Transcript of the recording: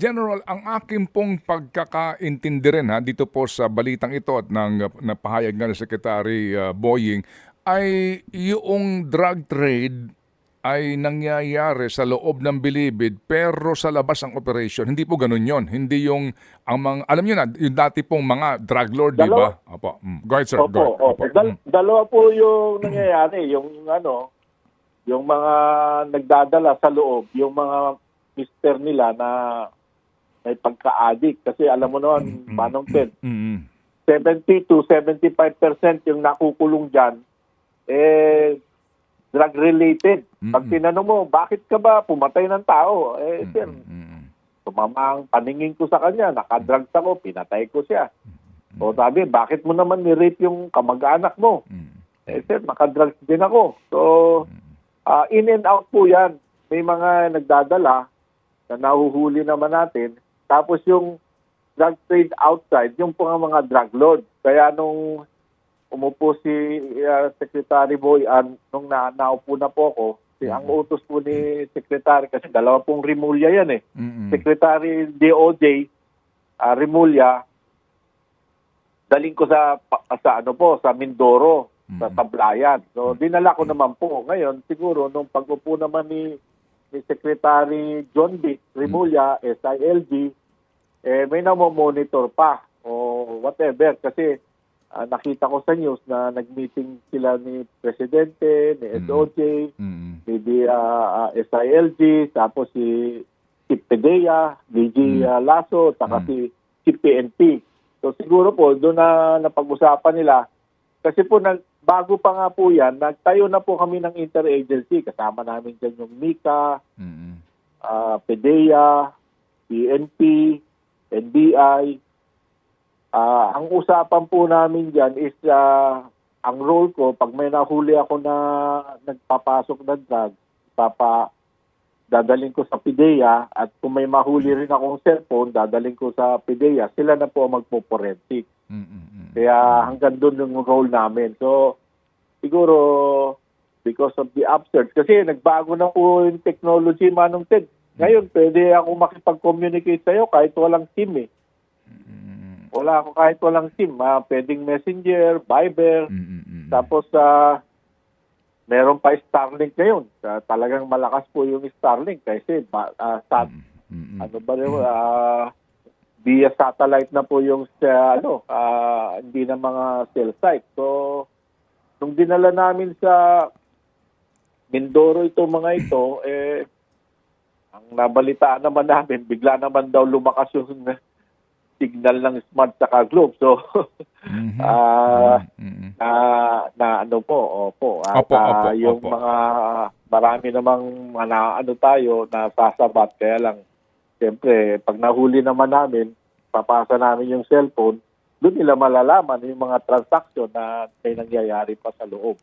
General, ang aking pong pagkakaintindi rin ha, dito po sa balitang ito at ng napahayag nga ni Secretary uh, Boying ay yung drug trade ay nangyayari sa loob ng bilibid pero sa labas ang operation. Hindi po ganun yon. Hindi yung ang mga alam niyo na yung dati pong mga drug lord, di ba? Opo. Mm. Go ahead, sir. Opo, Go ahead. opo. Mm. Dal- dalawa po yung nangyayari. Yung ano, yung mga nagdadala sa loob, yung mga mister nila na may pagka-addict. Kasi alam mo naman, Mm, Manong Ted, Mm. 70 to 75% yung nakukulong dyan, eh, drug-related. Pag Mm-mm. tinanong mo, bakit ka ba pumatay ng tao? Eh, Mm, sir, mm, mm. tumama ang paningin ko sa kanya, nakadrugs ako, pinatay ko siya. O sabi, bakit mo naman ni-rape yung kamag-anak mo? Mm. Eh, sir, nakadrugs din ako. So, ah, in and out po yan. May mga nagdadala na nahuhuli naman natin. Tapos yung drug trade outside, yung po ang mga drug lord. Kaya nung umupo si ah, Secretary Boyan, nung na, naupo na po ako, si, ang utos po ni Secretary, kasi dalawa pong Rimulya yan eh. Mm, mm. Secretary DOJ, ah, Rimulya, daling ko sa sa ano po sa Mindoro sa Mm. Tablayan. So dinala ko naman po. Ngayon siguro nung pag-upo naman ni ni Secretary John B. Rimulya, SILG, eh may namo-monitor pa o whatever kasi ah, nakita ko sa news na nag-meeting sila ni Presidente, ni Mm. SOJ, Mm. maybe uh, SILG, tapos si si PDEA, DG Mm. uh, Lasso, saka Mm. si, si PNP. So siguro po, doon na napag-usapan nila. Kasi po, nag, bago pa nga po yan, nagtayo na po kami ng interagency. Kasama namin dyan yung MICA, Mm. uh, PDEA, PNP, NBI. Ah, ang usapan po namin dyan is ah, ang role ko, pag may nahuli ako na nagpapasok ng drug, papa, dadaling ko sa PIDEA at kung may mahuli rin akong cellphone, dadaling ko sa PIDEA. Sila na po ang magpo-forensic. Mm. Mm. Kaya hanggang doon yung role namin. So, siguro, because of the upsurge, kasi nagbago na po yung technology, Manong Ted. Ngayon, pwede ako makipag-communicate sa'yo kahit walang SIM eh. Wala ako kahit walang SIM. Ah, pwedeng Messenger, Viber, Mm. Mm. tapos sa meron pa Starlink ngayon. Ah, talagang malakas po yung Starlink kasi ba, ah, sat, Mm. ano ba rin, ah, via satellite na po yung sa, ano, ah, hindi na mga cell site. So, nung dinala namin sa Mindoro itong mga ito, eh, ang nabalitaan naman namin, bigla naman daw lumakas yung signal ng smart sa globe. So, Mhm. ah, Mm. na, na ano po, opo. At Opo, ah, opo, yung opo. mga marami namang mga ano tayo na sasabat kaya lang siyempre pag nahuli naman namin, papasa namin yung cellphone, doon nila malalaman yung mga transaction na may nangyayari pa sa loob.